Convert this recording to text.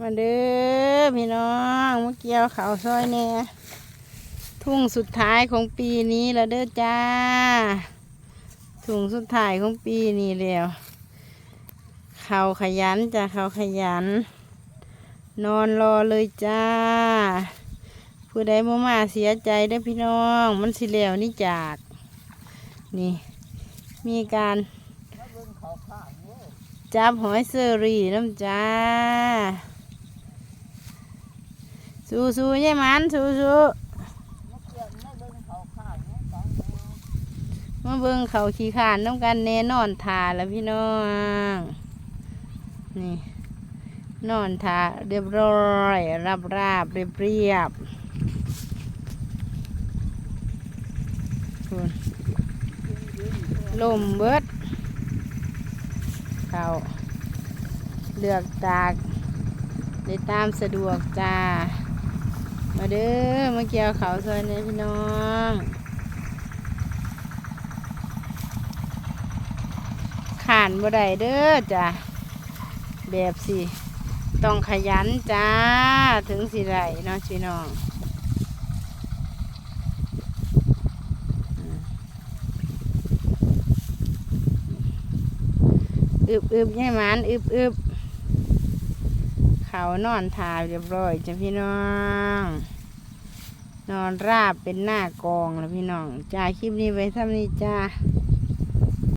มาเด้อพี่น้องมาเกี่ยวเขาวซอยแหน่ทุ่งสุดท้ายของปีนี้แล้วเด้อจ้า ถุงสุดท้ายของปีนี้แล้วเขาขยันจ้ะเขาขยัน นอนรอเลยจ้า ผู้ใดมามาเสียใจได้พี่น้อง มันสิแล้วนี่จาก นี่ มีการจับหอยเซอรี่น้ำจ้า สู้สู้ๆยายหมันสู้สู้ๆมาเบิ่งเขาขี้ขานน้ำกันแน่นอนทาแล้วพี่น้องนี่นอนทาเรียบร้อยราบราบเรียบเรียบลมเบิดเขาเลือกตากได้ตามสะดวกจ้า มาเด้อมาเกี่ยวเขาซอยนี้พี่น้องขานบ่ได้เด้อจ้ะแบบสิต้องขยันจ้าถึงสิไรเนาะพี่น้องอึบอึบยี่หมันอึบอึบ เขานอนทาเรียบร้อยจ้ะพี่น้อง นอนราบเป็นหน้ากองแล้วพี่น้องจ้าคลิปนี้ไว้ทำนี้จ้า